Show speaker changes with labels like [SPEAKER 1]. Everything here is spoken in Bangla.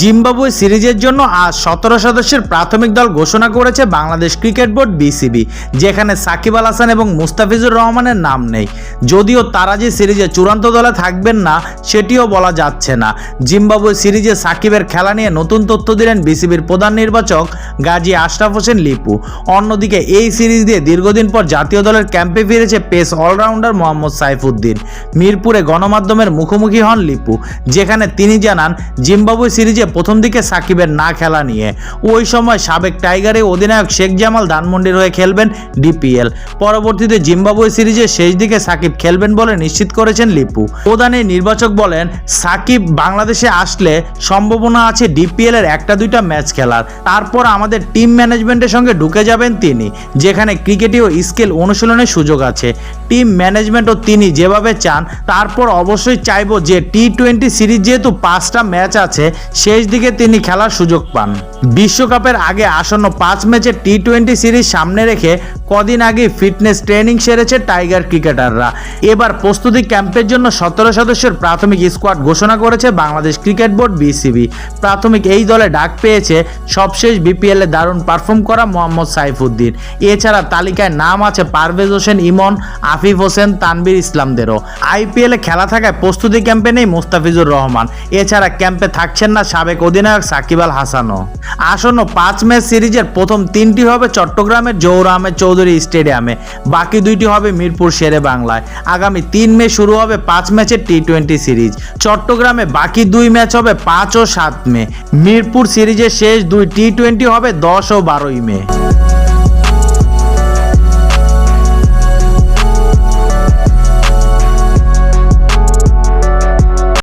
[SPEAKER 1] জিম্বাবুয়ে সিরিজের জন্য আজ সতেরো সদস্যের প্রাথমিক দল ঘোষণা করেছে বাংলাদেশ ক্রিকেট বোর্ড বিসিবি, যেখানে সাকিব আল হাসান এবং মুস্তাফিজুর রহমানের নাম নেই। যদিও তারা যে সিরিজে চূড়ান্ত দলে থাকবেন না, সেটিও বলা যাচ্ছে না। জিম্বাবুয়ে সিরিজে সাকিবের খেলা নিয়ে নতুন তথ্য দিলেন বিসিবির প্রধান নির্বাচক গাজী আশরাফ হোসেন লিপু। অন্যদিকে এই সিরিজ দিয়ে দীর্ঘদিন পর জাতীয় দলের ক্যাম্পে ফিরেছে পেস অলরাউন্ডার মোহাম্মদ সাইফুদ্দিন। মিরপুরে গণমাধ্যমের মুখোমুখি হন লিপু, যেখানে তিনি জানান, জিম্বাবুয়ে সিরিজে প্রথম দিকে সাকিবের না খেলা নিয়ে। ওই সময় সাবেক টাইগারের অধিনায়ক শেখ জামাল ধানমন্ডির হয়ে খেলবেন ডিপিএল। পরবর্তীতে জিম্বাবুয়ে সিরিজের শেষ দিকে সাকিব খেলবেন বলে নিশ্চিত করেছেন লিপু। প্রধান নির্বাচক বলেন, সাকিব বাংলাদেশে আসলে সম্ভাবনা আছে ডিপিএল এর একটা দুইটা ম্যাচ খেলার। তারপর আমাদের টিম ম্যানেজমেন্টের সঙ্গে ঢুকে যাবেন তিনি, যেখানে ক্রিকেটেও স্কিল অনুশীলনের সুযোগ আছে। টিম ম্যানেজমেন্টও তিনি যেভাবে চান, তারপর অবশ্যই চাইব যে টি টোয়েন্টি সিরিজ যেহেতু পাঁচটা ম্যাচ আছে শেষ দিকে তিনি খেলার সুযোগ পান। বিশ্বকাপের আগে আসন্ন পাঁচ ম্যাচের টি টোয়েন্টি সিরিজ সামনে রেখে কদিন আগে ফিটনেস ট্রেনিং সেরেছে টাইগার ক্রিকেটাররা। এবার প্রস্তুতি ক্যাম্পের জন্য সতেরো সদস্যের প্রাথমিক স্কোয়াড ঘোষণা করেছে বাংলাদেশ ক্রিকেট বোর্ড বিসিবি প্রাথমিক এই দলে ডাক পেয়েছে সবশেষ বিপিএলে দারুণ পারফর্ম করা মোহাম্মদ সাইফুদ্দিন। এছাড়া তালিকায় নাম আছে পারভেজ হোসেন, ইমন, আফিফ হোসেন তানবির ইসলামদেরও। আইপিএলে খেলা থাকায় প্রস্তুতি ক্যাম্পে নেই মুস্তাফিজুর রহমান। এছাড়া ক্যাম্পে থাকছেন না সাবেক অধিনায়ক সাকিব আল হাসানও। আসন্ন পাঁচ ম্যাচ সিরিজের প্রথম তিনটি হবে চট্টগ্রামের জৌর আহমেদ চৌধুরী স্টেডিয়ামে, বাকি দুইটি হবে মিরপুর শেরে বাংলায়। আগামী তিন মে শুরু হবে পাঁচ ম্যাচের টি টোয়েন্টি সিরিজ। চট্টগ্রামে বাকি দুই ম্যাচ হবে পাঁচ ও সাত মে। মিরপুর সিরিজের শেষ দুই টি টোয়েন্টি হবে দশ ও বারোই মে।